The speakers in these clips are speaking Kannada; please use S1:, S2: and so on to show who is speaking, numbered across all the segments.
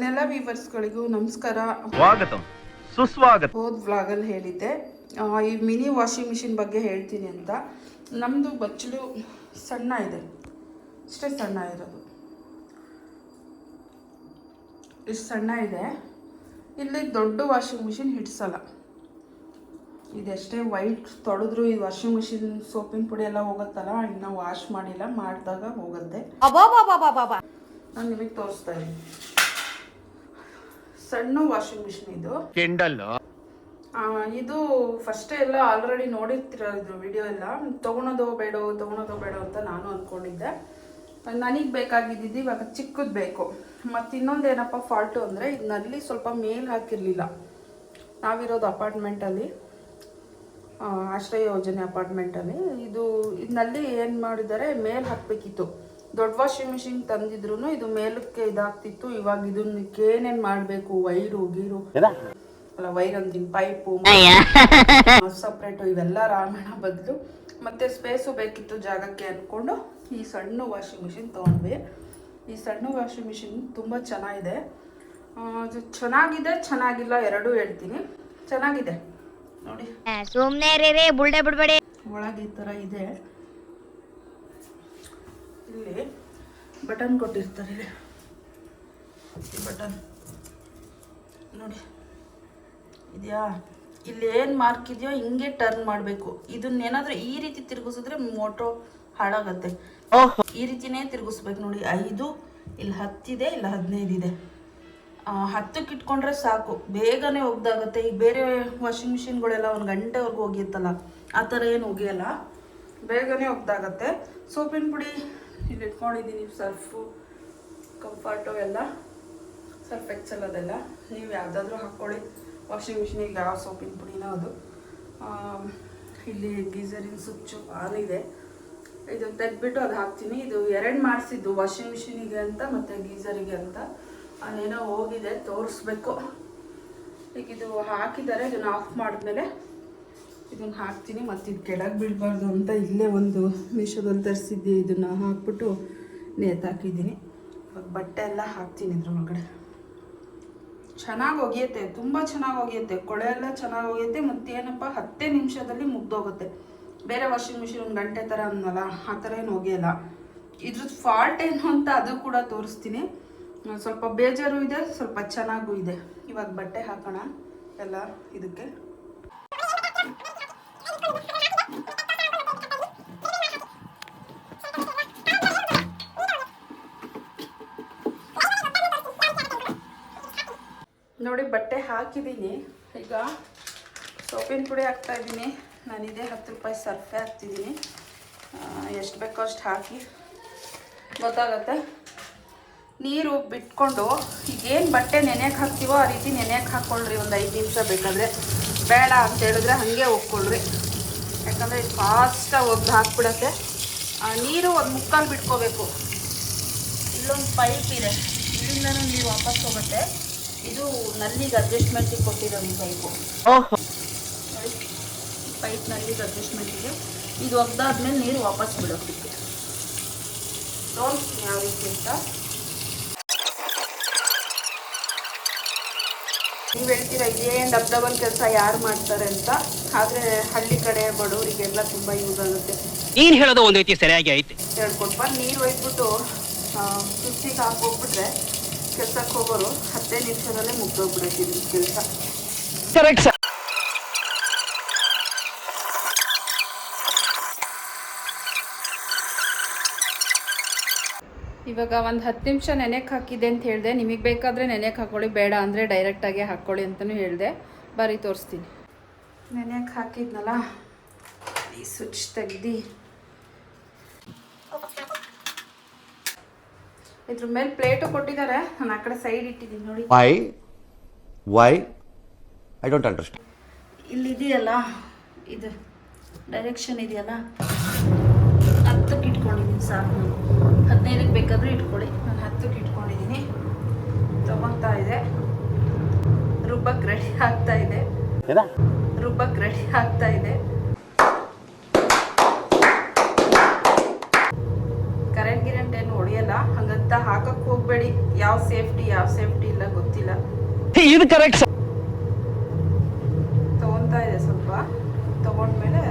S1: ನನ್ನೆಲ್ಲ ವೀವರ್ಸ್ಗಳಿಗೂ ನಮಸ್ಕಾರ.
S2: ಸ್ವಾಗತ. ಸುಸ್ವಾಗತ.
S1: ಹೋದ ವ್ಲಾಗಲ್ಲಿ ಹೇಳಿದ್ದೆ. ಆ, ಈ ಮಿನಿ ವಾಷಿಂಗ್ ಮಿಷಿನ್ ಬಗ್ಗೆ ಹೇಳ್ತೀನಿ ಅಂತ. ನಮ್ಮದು ಬಚ್ಚಲು ಸಣ್ಣ ಇದೆ. ಇಷ್ಟೇ ಸಣ್ಣ ಇರೋದು. ಇಷ್ಟು ಸಣ್ಣ ಇದೆ. ಇಲ್ಲಿ ದೊಡ್ಡ ವಾಷಿಂಗ್ ಮಿಷಿನ್ ಹಿಡ್ಸಲ್ಲ. ಇದೆಷ್ಟೇ ವೈಟ್ ತೊಳೆದ್ರು ಈ ವಾಷಿಂಗ್ ಮಿಷಿನ್ ಸೋಪಿನ ಪುಡಿ ಎಲ್ಲ ಹೋಗುತ್ತಲ್ಲ ಇನ್ನು ವಾಶ್ ಮಾಡಿಲ್ಲ ಮಾಡಿದಾಗ ಹೋಗುತ್ತೆ. ನಾನು ನಿಮಗೆ ತೋರಿಸ್ತಾ ಇದ್ದೀನಿ. ಸಣ್ಣ ವಾಷಿಂಗ್ ಮಿಷಿನ್ ಇದು.
S2: ಕೆಂಡಲ್
S1: ಆ, ಇದು ಫಸ್ಟ್ ಎಲ್ಲ ಆಲ್ರೆಡಿ ನೋಡಿರ್ತೀರ ವಿಡಿಯೋ ಎಲ್ಲ. ತಗೊಳೋದೋ ಬೇಡ ತಗೊಳೋದೋ ಬೇಡ ಅಂತ ನಾನು ಅಂದ್ಕೊಂಡಿದ್ದೆ ನನಗೆ ಬೇಕಾಗಿದ್ದು ಇವಾಗ ಚಿಕ್ಕದು ಬೇಕು. ಮತ್ತು ಇನ್ನೊಂದು ಏನಪ್ಪ ಫಾಲ್ಟು ಅಂದರೆ ಇದು ನಲ್ಲಿ ಸ್ವಲ್ಪ ಮೇಲ್ ಹಾಕಿರಲಿಲ್ಲ. ನಾವಿರೋದು ಅಪಾರ್ಟ್ಮೆಂಟಲ್ಲಿ ಆಶ್ರಯ ಯೋಜನೆ ಅಪಾರ್ಟ್ಮೆಂಟಲ್ಲಿ ಇದು ಇದನ್ನಲ್ಲಿ ಏನು ಮಾಡಿದ್ದಾರೆ ಮೇಲ್ ಹಾಕಬೇಕಿತ್ತು. ದೊಡ್ಡ ವಾಷಿಂಗ್ ಮಿಷಿನ್ ತಂದಿದ್ರು ಇದು ಮೇಲಕ್ಕೆ ಇದಾಗ್ತಿತ್ತು. ಇವಾಗ ಇದನ್ನಕ್ಕೆ ಏನೇನ್ ಮಾಡ್ಬೇಕು? ವೈರು ಗೀರು. ಅಲ್ಲ ವೈರ್ ಅಂತೀನಿ ಪೈಪು ಸಪ್ರೇಟು ಇವೆಲ್ಲ ರಾಮಾಯಣ ಬದಲು. ಮತ್ತೆ ಸ್ಪೇಸು ಬೇಕಿತ್ತು ಜಾಗಕ್ಕೆ ಅಂದ್ಕೊಂಡು ಈ ಸಣ್ಣ ವಾಷಿಂಗ್ ಮಿಷಿನ್ ತಗೊಂಡ್ವಿ. ಈ ಸಣ್ಣ ವಾಷಿಂಗ್ ಮಿಷಿನ್ ತುಂಬಾ ಚೆನ್ನಾಗಿದೆ. ಚೆನ್ನಾಗಿದೆ ಚೆನ್ನಾಗಿಲ್ಲ ಎರಡೂ ಹೇಳ್ತೀನಿ. ಚೆನ್ನಾಗಿದೆ. ನೋಡಿ.
S3: ಸುಮ್ನೆ ರೀ ಬುಲ್ಡೆ ಬಿಡ್ಬೇಡಿ.
S1: ಒಳಗೆ ಈ ತರ ಇದೆ. ಇಲ್ಲಿ ಬಟನ್ ಕೊಟ್ಟಿರ್ತಾರೆ. ಬಟನ್. ನೋಡಿ. ಇದೆಯಾ? ಇಲ್ಲಿ ಏನು ಮಾರ್ಕ್ ಇದೆಯೋ ಹಿಂಗೆ ಟರ್ನ್ ಮಾಡಬೇಕು. ಇದನ್ನೇನಾದರೂ ಈ ರೀತಿ ತಿರುಗಿಸಿದ್ರೆ ಮೋಟೋ ಹಾಳಾಗತ್ತೆ. ಈ ರೀತಿನೇ ತಿರುಗಿಸ್ಬೇಕು ನೋಡಿ. ಐದು ಇಲ್ಲಿ ಹತ್ತಿದೆ ಇಲ್ಲ ಹದಿನೈದು ಇದೆ. ಹತ್ತಕ್ಕೆ ಇಟ್ಕೊಂಡ್ರೆ ಸಾಕು. ಬೇಗನೆ ಒಗ್ದಾಗತ್ತೆ ಈಗ ಬೇರೆ ವಾಷಿಂಗ್ ಮಿಷಿನ್ಗಳೆಲ್ಲ ಒಂದು ಗಂಟೆವರೆಗೂ ಹೋಗಿತ್ತಲ್ಲ ಆ ಥರ ಏನು ಒಗೆಯಲ್ಲ ಬೇಗನೆ ಒಗ್ದಾಗತ್ತೆ ಸೋಪಿನ ಪುಡಿ ಇಟ್ಕೊಂಡಿದ್ದೀನಿ ಸರ್ಫು ಕಂಫರ್ಟು ಎಲ್ಲ. ಸರ್ಫ್ ಎಕ್ಸೆಲ್ ಅದೆಲ್ಲ. ನೀವು ಯಾವುದಾದ್ರೂ ಹಾಕ್ಕೊಳ್ಳಿ. ವಾಷಿಂಗ್ ಮಿಷಿನಿಗೆ ಯಾವ ಸೋಪಿನ ಪುಡಿನೋ ಅದು. ಇಲ್ಲಿ ಗೀಸರಿನ ಸ್ವಿಚ್ಚು ಆನ್ ಇದೆ. ಇದು ತೆಗೆದ್ಬಿಟ್ಟು ಅದು ಹಾಕ್ತೀನಿ. ಇದು ಎರಡು ಮಾಡಿಸಿದ್ದು ವಾಷಿಂಗ್ ಮಿಷಿನಿಗೆ ಅಂತ ಮತ್ತು ಗೀಸರಿಗೆ ಅಂತ. ಅದೇನೋ ಹೋಗಿದೆ, ತೋರಿಸ್ಬೇಕು. ಈಗ ಇದು ಹಾಕಿದ್ದಾರೆ, ಇದನ್ನು ಆಫ್ ಮಾಡಿದ್ಮೇಲೆ ಇದನ್ನು ಹಾಕ್ತೀನಿ, ಮತ್ತು ಇದು ಕೆಳಗೆ ಬೀಳಬಾರ್ದು ಅಂತ ಇಲ್ಲೇ ಒಂದು ಮೀಶೋದಲ್ಲಿ ತರಿಸಿದ್ದೆ, ಇದನ್ನು ಹಾಕ್ಬಿಟ್ಟು ನೇತಾಕಿದ್ದೀನಿ ಬಟ್ಟೆ ಎಲ್ಲ ಹಾಕ್ತೀನಿ ಇದ್ರ ಒಳಗಡೆ ಚೆನ್ನಾಗಿ ಒಗೆಯುತ್ತೆ, ತುಂಬ ಚೆನ್ನಾಗಿ ಒಗೆಯುತ್ತೆ. ಕೊಳೆ ಎಲ್ಲ ಚೆನ್ನಾಗಿ ಒಗೆಯುತ್ತೆ ಮತ್ತೇನಪ್ಪ ಹತ್ತೇ ನಿಮಿಷದಲ್ಲಿ ಮುಗ್ದೋಗುತ್ತೆ. ಬೇರೆ ವಾಷಿಂಗ್ ಮಿಷಿನ್ ಒಂದು ಗಂಟೆ ಥರ ಅನ್ನಲ್ಲ ಆ ಥರ ಏನು ಒಗೆಯಲ್ಲ. ಇದ್ರದ್ದು ಫಾಲ್ಟ್ ಏನು ಅಂತ ಅದು ಕೂಡ ತೋರಿಸ್ತೀನಿ. ಸ್ವಲ್ಪ ಬೇಜಾರು ಇದೆ, ಸ್ವಲ್ಪ ಚೆನ್ನಾಗೂ ಇದೆ. ಇವಾಗ ಬಟ್ಟೆ ಹಾಕೋಣ, ಎಲ್ಲ ಇದಕ್ಕೆ. ನೋಡಿ, ಬಟ್ಟೆ ಹಾಕಿದ್ದೀನಿ ಈಗ ಸೋಪಿನ ಪುಡಿ ಹಾಕ್ತಾ ಇದ್ದೀನಿ ನಾನು ಇದೇ ಹತ್ತು ರೂಪಾಯಿ ಸರ್ಫೆ ಹಾಕ್ತಿದ್ದೀನಿ ಎಷ್ಟು ಬೇಕೋ ಅಷ್ಟು ಹಾಕಿ. ಗೊತ್ತಾಗತ್ತೆ? ನೀರು ಬಿಟ್ಕೊಂಡು ಈಗೇನು ಬಟ್ಟೆ ನೆನೆಯಕ್ಕೆ ಹಾಕ್ತೀವೋ ಆ ರೀತಿ ನೆನೆಯಕ್ಕೆ ಹಾಕ್ಕೊಳ್ರಿ ಒಂದು ಐದು ನಿಮಿಷ ಬೇಕಾದರೆ. ಬೇಡ ಅಂತ ಹೇಳಿದ್ರೆ ಹಾಗೆ ಒಪ್ಕೊಳ್ರಿ ಯಾಕಂದರೆ ಇದು ಫಾಸ್ಟಾಗಿ ಒಗ್ದು ಹಾಕ್ಬಿಡತ್ತೆ. ನೀರು ಒಂದು ಮುಕ್ಕಾಲು ಬಿಟ್ಕೋಬೇಕು. ಇಲ್ಲೊಂದು ಪೈಪ್ ಇದೆ. ಇಲ್ಲಿಂದನೂ ನೀರು ವಾಪಸ್ ಹೋಗುತ್ತೆ. ಇದು ನಲ್ಲಿಗೆ ಅಡ್ಜಸ್ಟ್ಮೆಂಟಿಗೆ ಕೊಟ್ಟಿರೋ ಈ ಪೈಪು ಪೈಪ್ ನಲ್ಲಿಗೆ ಅಡ್ಜಸ್ಟ್ಮೆಂಟಿಗೆ ಇದು ಒಗ್ದಾದ್ಮೇಲೆ ನೀರು ವಾಪಸ್ ಬಿಡೋದಕ್ಕೆ ಯಾವ ರೀತಿ ಅಂತ ನೀವು ಹೇಳ್ತೀರಾ ಇದೇನು ಡಬ್ ಡಬಲ್ ಕೆಲಸ ಯಾರು ಮಾಡ್ತಾರೆ ಅಂತ? ಆದ್ರೆ ಹಳ್ಳಿ ಕಡೆ ಬಡವರಿಗೆಲ್ಲ ತುಂಬಾ ಯೂಸ್ ಆಗುತ್ತೆ.
S4: ನೀನ್ ಹೇಳೋದು ಒಂದ್ ರೀತಿ ಸರಿಯಾಗಿ ಐತೆ.
S1: ಹೇಳ್ಕೊಟ್ಪ ನೀರು ಒಯ್ದ್ಬಿಟ್ಟು ಸುಸ್ತಿಗೆ ಹಾಕೋಗ್ಬಿಟ್ರೆ ಕೆಲ್ಸಕ್ಕೆ ಹೋಗೋರು ಹತ್ತೇ ನಿಮಿಷದಲ್ಲೇ ಮುಗ್ದೋಗ್ಬಿಡುತ್ತೆ ಕೆಲಸ.
S4: ಕರೆಕ್ಟ್
S1: ಇವಾಗ ಒಂದು ಹತ್ತು ನಿಮಿಷ ನೆನೆಗೆ ಹಾಕಿದ್ದೆ ಅಂತ ಹೇಳಿದೆ. ನಿಮಗೆ ಬೇಕಾದರೆ ನೆನೆಗೆ ಹಾಕ್ಕೊಳ್ಳಿ ಬೇಡ ಅಂದರೆ ಡೈರೆಕ್ಟಾಗೆ ಹಾಕ್ಕೊಳ್ಳಿ ಅಂತಲೂ ಹೇಳಿದೆ. ಬರೀ ತೋರಿಸ್ತೀನಿ. ನೆನೆಗೆ ಹಾಕಿದ್ನಲ್ಲ ಈ ಸ್ವಿಚ್ ತೆಗ್ದು. ಇದ್ರ ಮೇಲೆ ಪ್ಲೇಟು ಕೊಟ್ಟಿದ್ದಾರೆ. ನಾನು ಆ ಕಡೆ ಸೈಡ್ ಇಟ್ಟಿದ್ದೀನಿ ನೋಡಿ.
S5: Why Why? I don't understand.
S1: ಇಲ್ಲಿದೆಯಲ್ಲ ಇದು ಡೈರೆಕ್ಷನ್ ಇದೆಯಲ್ಲ? ಹತ್ತಕ್ಕೆ ಇಟ್ಕೊಂಡಿದ್ದೀನಿ ಸಾಕು. ನಾನು ಹದಿನೈದಕ್ಕೆ ಬೇಕಾದರೂ ಇಟ್ಕೊಳ್ಳಿ. ನಾನು ಹತ್ತಕ್ಕೆ ಇಟ್ಕೊಂಡಿದ್ದೀನಿ. ತಗೊತಾ ಇದೆ. ರುಬ್ಬಕ್ಕೆ ರೆಡಿ ಆಗ್ತಾ ಇದೆ. ರುಬ್ಬಕ್ಕೆ ರೆಡಿ ಆಗ್ತಾ ಇದೆ. ಕರೆಂಟ್ ಗಿರೆಂಟ್ ಏನು ಹೊಡೆಯಲ್ಲ. ಹಂಗಂತ ಹಾಕಕ್ಕೆ ಹೋಗ್ಬೇಡಿ. ಯಾವ ಸೇಫ್ಟಿ ಯಾವ ಸೇಫ್ಟಿ ಇಲ್ಲ ಗೊತ್ತಿಲ್ಲ.
S4: ಇದು ಕರೆಕ್ಟ್ ಸರ್
S1: ತಗೊಂತಾ ಇದೆ ಸ್ವಲ್ಪ ತಗೊಂಡ್ಮೇಲೆ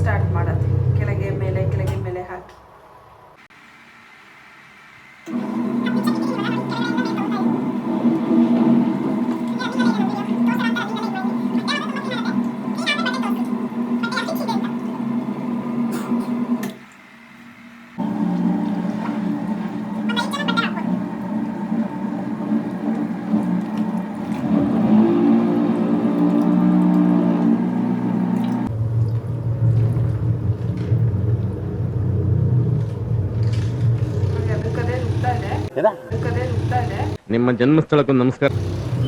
S1: ಸ್ಟಾರ್ಟ್ ಮಾಡತ್ತೆ ಕೆಳಗೆ ಮೇಲೆ ಕೆಳಗೆ ಮೇಲೆ ಹಾಕಿ ಹಾಗೆ ಅದಕ್ಕದೇ ರುಬ್ತಾ ಇದೆ ಅದಕ್ಕದೇ ರುಬ್ತಾ ಇದೆ
S2: ನಿಮ್ಮ ಜನ್ಮಸ್ಥಳಕ್ಕೂ ನಮಸ್ಕಾರ.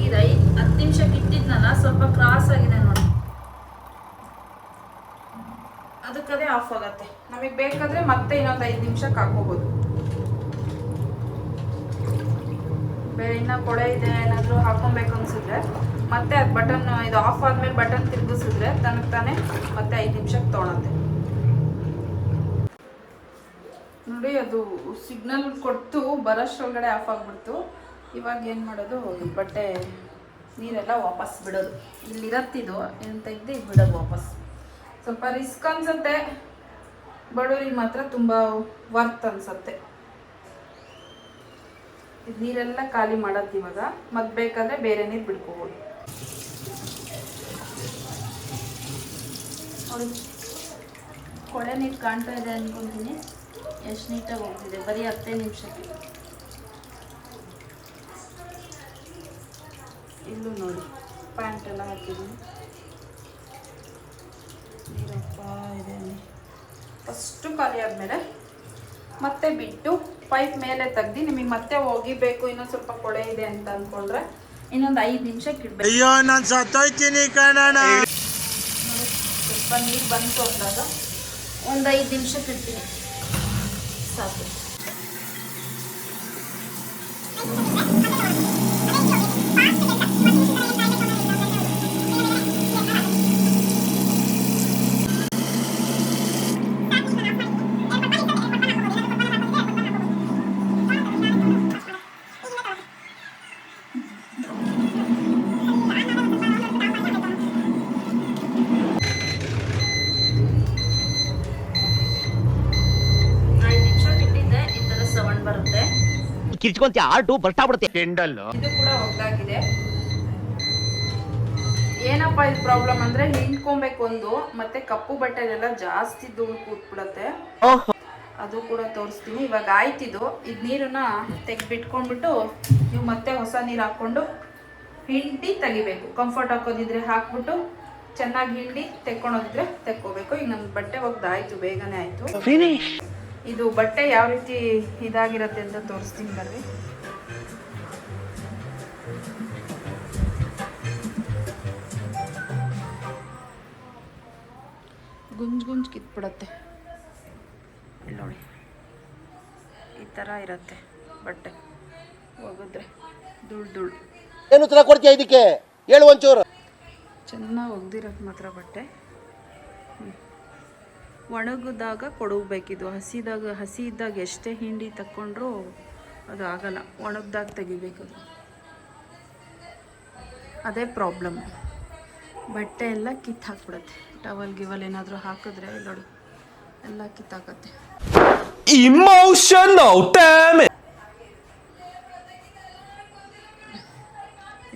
S1: ಈ ಐದು ಹತ್ತು ನಿಮಿಷಕ್ಕೆ ಇಟ್ಟಿದ್ನಲ್ಲ ಸ್ವಲ್ಪ ಕ್ರಾಸ್ ಆಗಿದೆ ನೋಡಿ. ಅದಕ್ಕದೇ ಆಫ್ ಆಗತ್ತೆ. ನಮಗೆ ಬೇಕಾದ್ರೆ ಮತ್ತೆ ಇನ್ನೊಂದು ಐದು ನಿಮಿಷಕ್ಕೆ ಹಾಕೋಬೋದು ಬೇರೆ ಇನ್ನ ಕೊಡೆ ಇದೆ, ಏನಾದರೂ ಹಾಕೊಬೇಕು ಅನ್ಸಿದ್ರೆ ಮತ್ತೆ ಅದು ಬಟನ್ ಇದು ಆಫ್ ಆದ್ಮೇಲೆ ಬಟನ್ ತಿರುಗಿಸಿದ್ರೆ ತನಗೆ ತಾನೇ ಮತ್ತೆ ಐದು ನಿಮಿಷಕ್ಕೆ ತೊಗೊಳತ್ತೆ ನೋಡಿ, ಅದು ಸಿಗ್ನಲ್ ಕೊಟ್ಟು ಬರೋಷ್ಟ್ರೊಳಗಡೆ ಆಫ್ ಆಗಿಬಿಡ್ತು. ಇವಾಗ ಏನು ಮಾಡೋದು, ಈ ಬಟ್ಟೆ ನೀರೆಲ್ಲ ವಾಪಸ್ ಬಿಡೋದು. ಇಲ್ಲಿರತ್ತಿದು ಏನು ತೆಗ್ದು ಇದು ಬಿಡೋದು ವಾಪಸ್. ಸ್ವಲ್ಪ ರಿಸ್ಕ್ ಅನ್ಸುತ್ತೆ. ಬಡವರಿಗೆ ಮಾತ್ರ ತುಂಬ ವರ್ತ್ ಅನ್ಸುತ್ತೆ. ಇದು ನೀರೆಲ್ಲ ಖಾಲಿ ಮಾಡೋದು ಇವಾಗ. ಮತ್ತೆ ಬೇಕಾದ್ರೆ ಬೇರೆ ನೀರು ಬಿಡ್ಕೋಬೋದು. ಕೊಳೆ ನೀರು ಕಾಣ್ತಾ ಇದೆ ಅನ್ಕೊಂತೀನಿ. ಎಷ್ಟು ನೀಟಾಗಿ ಹೋಗ್ತಿದೆ. ಬರೀ ಹತ್ತೇ ನಿಮಿಷಕ್ಕೆ. ಇಲ್ಲೂ ನೋಡಿ ಪ್ಯಾಂಟ್ ಎಲ್ಲ ಹಾಕಿದ್ದೀನಿ. ನೀರಪ್ಪ ಇದೆ ಫಸ್ಟು ಖಾಲಿ ಆದಮೇಲೆ ಮತ್ತೆ ಬಿಟ್ಟು ಪೈಪ್ ಮೇಲೆ ತೆಗ್ದು ನಿಮಗೆ ಮತ್ತೆ ಒಗಿಬೇಕು ಇನ್ನೊಂದು ಸ್ವಲ್ಪ ಕೊಳೆ ಇದೆ ಅಂತ ಅಂದ್ಕೊಂಡ್ರೆ ಇನ್ನೊಂದು ಐದು ನಿಮಿಷ ಕಿಡ್ಬೇಕು
S6: ಅಯ್ಯೋ ನಾನು ಸತ್ತೋಯ್ತೀನಿ ಕಣಣ
S1: ಸ್ವಲ್ಪ ನೀರು ಬಂತು ಅಂದಾಗ ಒಂದು ಐದು ನಿಮಿಷ ಇಡ್ತೀನಿ ಸಾಕು.
S4: ಕಿರ್ಚ್ಕೊಂತ ಆರ್ಟು ಬರ್ತಾಬಿಡುತ್ತೆ
S1: ಇದು ಕೂಡ ಒಗ್ದಾಗಿದೆ. ಏನಪ್ಪ ಇದು ಪ್ರಾಬ್ಲಮ್ ಅಂದ್ರೆ ಹಿಂಡ್ಕೊಬೇಕು ಒಂದು ಮತ್ತೆ ಕಪ್ಪು ಬಟ್ಟೆಲೆಲ್ಲ ಜಾಸ್ತಿ ಧೂಳು ಕೂತ್ಬಿಡತ್ತೆ. ಅದು ಕೂಡ ತೋರಿಸ್ತೀನಿ. ಇವಾಗ ಆಯ್ತಿದು ಇದು. ನೀರನ್ನ ತೆಗ್ಬಿಟ್ಕೊಂಡ್ಬಿಟ್ಟು ನೀವು ಮತ್ತೆ ಹೊಸ ನೀರು ಹಾಕ್ಕೊಂಡು ಹಿಂಡಿ ತೆಗಿಬೇಕು. ಕಂಫರ್ಟ್ ಹಾಕೋದಿದ್ರೆ ಹಾಕ್ಬಿಟ್ಟು ಚೆನ್ನಾಗಿ ಹಿಂಡಿ ತೆಕ್ಕೊಳೋದಿದ್ರೆ ತೆಕ್ಕೋಬೇಕು. ಈಗ ನಮ್ ಬಟ್ಟೆ ಒಗ್ದಾಯ್ತು ಬೇಗನೆ ಆಯ್ತು.
S4: ಫಿನಿಶ್
S1: ಇದು ಬಟ್ಟೆ ಯಾವ ರೀತಿ ಇದಾಗಿರುತ್ತೆ ಅಂತ ತೋರಿಸ್ತೀನಿ ಬರ್ರಿ ಗುಂಜ್ ಗುಂಜ್ ಕಿತ್ಬಿಡತ್ತೆ. ಇಲ್ಲಿ ನೋಡಿ. ಈ ಥರ ಇರುತ್ತೆ ಬಟ್ಟೆ. ಒಗೆದ್ರೆ ದುಳ್ ದುಳ್.
S5: ಏನು ಉತ್ತರ ಕೊಡ್ತೀಯ ಇದಕ್ಕೆ? ಹೇಳು ಒಂಚೂರು.
S1: ಚೆನ್ನಾಗಿ ಒಗ್ದಿರೋದು ಮಾತ್ರ ಬಟ್ಟೆ. ಒಣಗಿದಾಗ ಕೊಡಬೇಕಿದು. ಹಸಿದಾಗ ಹಸಿ ಇದ್ದಾಗ ಎಷ್ಟೇ ಹಿಂಡಿ ತಕ್ಕೊಂಡ್ರೂ ಅದು ಆಗಲ್ಲ. ಒಣಗ್ದಾಗ ತೆಗಿಬೇಕು ಅದೇ ಪ್ರಾಬ್ಲಮ್ ಬಟ್ಟೆ ಎಲ್ಲ ಕಿತ್ತು ಹಾಕ್ಬಿಡತ್ತೆ. ಟವಲ್ ಗಿವಲ್ ಏನಾದರೂ ಹಾಕಿದ್ರೆ ನೋಡಿ ಎಲ್ಲ ಕಿತ್ತಾಕತ್ತೆ.
S2: ಇಮೋಷನಲ್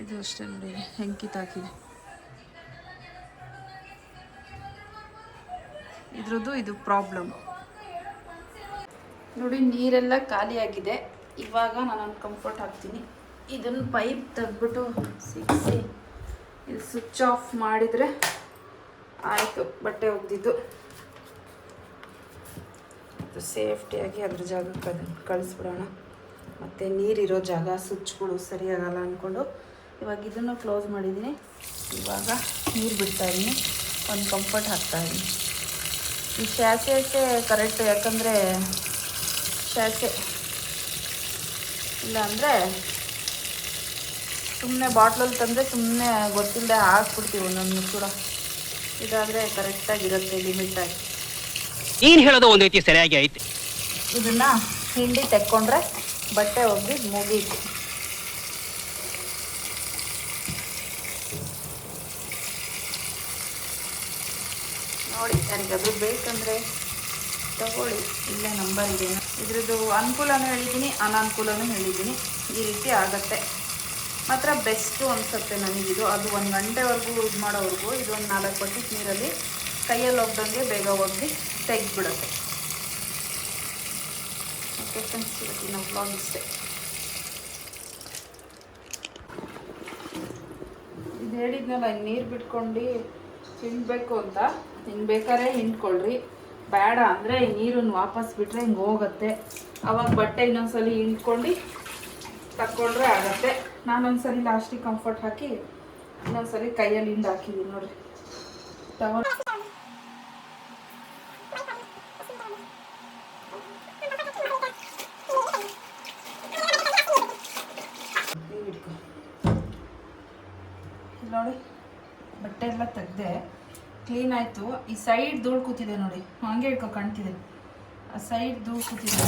S1: ಇದು ಅಷ್ಟೇ ನೋಡಿ ಹೆಂಗೆ ಕಿತ್ತಾಕಿದೆ. ಇದ್ರದ್ದು ಇದು ಪ್ರಾಬ್ಲಮ್ ನೋಡಿ, ನೀರೆಲ್ಲ ಖಾಲಿಯಾಗಿದೆ. ಇವಾಗ ನಾನು ಕಂಫರ್ಟ್ ಹಾಕ್ತೀನಿ. ಇದನ್ನು ಪೈಪ್ ತೆಗ್ದ್ಬಿಟ್ಟು ಸಿಕ್ಸಿ. ಇದು ಸ್ವಿಚ್ ಆಫ್ ಮಾಡಿದರೆ ಆಯಿತು, ಬಟ್ಟೆ ಒಗ್ದಿದ್ದು. ಸೇಫ್ಟಿಯಾಗಿ ಅದ್ರ ಜಾಗಕ್ಕೆ ಅದನ್ನು ಕಳಿಸ್ಬಿಡೋಣ. ಮತ್ತು ನೀರಿರೋ ಜಾಗ ಸ್ವಿಚ್ಗಳು ಸರಿಯಾಗಲ್ಲ ಅಂದ್ಕೊಂಡು ಇವಾಗ ಇದನ್ನು ಕ್ಲೋಸ್ ಮಾಡಿದ್ದೀನಿ. ಇವಾಗ ನೀರು ಬಿಡ್ತಾ ಇದ್ದೀನಿ. ಒಂದು ಕಂಫರ್ಟ್ ಹಾಕ್ತಾ ಇದ್ದೀನಿ. ಈ ಶಾಸೆ ಅಷ್ಟೇ ಕರೆಕ್ಟ್ ಯಾಕಂದರೆ ಶಾಸೆ ಇಲ್ಲ ಅಂದರೆ ಸುಮ್ಮನೆ ಬಾಟ್ಲಲ್ಲಿ ತಂದರೆ ಸುಮ್ಮನೆ ಗೊತ್ತಿಲ್ಲದೆ ಹಾಕ್ಬಿಡ್ತೀವಿ ಒಂದೊಂದು ಕೂಡ. ಇದಾದರೆ ಕರೆಕ್ಟಾಗಿರುತ್ತೆ ಲಿಮಿಟಾಗಿ
S4: ಏನು ಹೇಳೋದು ಒಂದು ರೀತಿ ಸರಿಯಾಗಿ ಐತೆ.
S1: ಇದನ್ನು ಹಿಂಡಿ ತೆಕ್ಕೊಂಡ್ರೆ ಬಟ್ಟೆ ಒಗ್ಗಿ ಮುಗೀತು. ನೋಡಿ ಯಾರಿಗಾದ್ರೂ ಬೇಕಂದರೆ ತಗೊಳ್ಳಿ. ಇಲ್ಲೇ ನಂಬರ್ ಇದೆ ಇದ್ರದ್ದು ಅನುಕೂಲನೂ ಹೇಳಿದ್ದೀನಿ, ಅನಾನುಕೂಲನೂ ಹೇಳಿದ್ದೀನಿ. ಈ ರೀತಿ ಆಗತ್ತೆ. ಮಾತ್ರ ಬೆಸ್ಟು ಅನಿಸುತ್ತೆ ನನಗಿದು. ಅದು ಒಂದು ಗಂಟೆವರೆಗೂ ಯೂಸ್ ಮಾಡೋವರೆಗೂ ಇದು ಒಂದು ನಾಲ್ಕು ಬಕೆಟ್ ನೀರಲ್ಲಿ ಕೈಯಲ್ಲಿ ಒಗ್ದಂಗೆ ಬೇಗ ಒಗ್ದು ತೆಗೆದ್ಬಿಡುತ್ತೆ. ಓಕೆ ಫ್ರೆಂಡ್ಸ್ ಇವತ್ತಿನ ಬ್ಲಾಗ್ ಇಷ್ಟೇ. ಇದು ಹೇಳಿದ್ನಲ್ಲ ನೀರು ಬಿಟ್ಕೊಂಡು ತಿನ್ನಬೇಕು ಅಂತ. ಹಿಂಗೆ ಬೇಕಾದ್ರೆ ಹಿಂಡ್ಕೊಳ್ರಿ ಬೇಡ ಅಂದರೆ ನೀರನ್ನು ವಾಪಸ್ ಬಿಟ್ಟರೆ ಹಿಂಗೆ ಹೋಗುತ್ತೆ. ಅವಾಗ ಬಟ್ಟೆ ಇನ್ನೊಂದ್ಸಲಿ ಹಿಂಡ್ಕೊಂಡು ತಕ್ಕೊಂಡ್ರೆ ಆಗತ್ತೆ. ನಾನೊಂದ್ಸಲಿ ಲಾಸ್ಟಿಗೆ ಕಂಫರ್ಟ್ ಹಾಕಿ ಇನ್ನೊಂದ್ಸಲಿ ಕೈಯಲ್ಲಿ ಹಿಂಡು ಹಾಕಿದ್ದೀನಿ ನೋಡ್ರಿ. ತಗೊಂಡು ನೋಡಿ, ಬಟ್ಟೆ ಎಲ್ಲ ತೆಗ್ದೆ. ಕ್ಲೀನ್ ಆಯಿತು. ಈ ಸೈಡ್ ಧೂಳು ಕೂತಿದೆ ನೋಡಿ. ಹಂಗೆ ಇಟ್ಕೊ ಕಾಣ್ತಿದೆ. ಆ ಸೈಡ್ ಧೂಳು ಕೂತಿದೆ.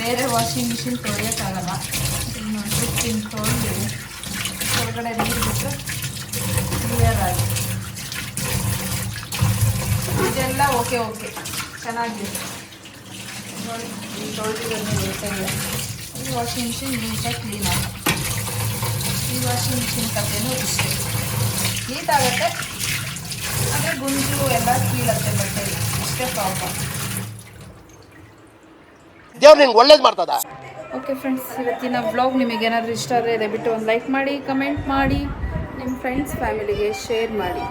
S1: ಬೇರೆ ವಾಷಿಂಗ್ ಮಿಷಿನ್ ತೊಳೆಯೋಕ್ಕಾಗಲ್ಲ. ಹಿಂಗೆ ತೊಳೆದು ಹೊರಗಡೆ ನೀರು ಬಿಟ್ಟು ಕ್ಲಿಯರ್ ಆಗಿ. ಇದೆಲ್ಲ ಓಕೆ ಓಕೆ ಚೆನ್ನಾಗಿದೆ. ನೋಡಿ, ಈ ವಾಷಿಂಗ್ ಮಿಷಿನ್ ನೀಟಾಗಿ ಕ್ಲೀನ್ ಆಗುತ್ತೆ ಈ ವಾಷಿಂಗ್ ಮಿಷಿನ್ ಕಥೆನೂ ಇಷ್ಟೇ. ನೀಟ್ ಆದರೆ ಗುಂಜು ಎಲ್ಲ ಕೀಳತ್ತೆ ಬಟ್ಟೆ. ಅಷ್ಟೇ ಪ್ರಾಬ್ಲಮ್
S5: ದೇವ್ರು ನಿನ್ಗೆ ಒಳ್ಳೇದು ಮಾಡ್ತದ?
S1: ಓಕೆ ಫ್ರೆಂಡ್ಸ್ ಇವತ್ತಿನ ಬ್ಲಾಗ್ ನಿಮಗೆ ಏನಾದರೂ ಇಷ್ಟ ಆದರೆ ದಯವಿಟ್ಟು ಒಂದು ಲೈಕ್ ಮಾಡಿ ಕಮೆಂಟ್ ಮಾಡಿ ನಿಮ್ಮ ಫ್ರೆಂಡ್ಸ್ ಫ್ಯಾಮಿಲಿಗೆ ಶೇರ್ ಮಾಡಿ.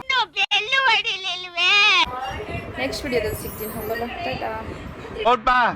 S1: ನೆಕ್ಸ್ಟ್ ವಿಡಿಯೋದಲ್ಲಿ ಸಿಗ್ತೀನಿ. ಹೋಗಲ್ಲ. ಟಾಟಾ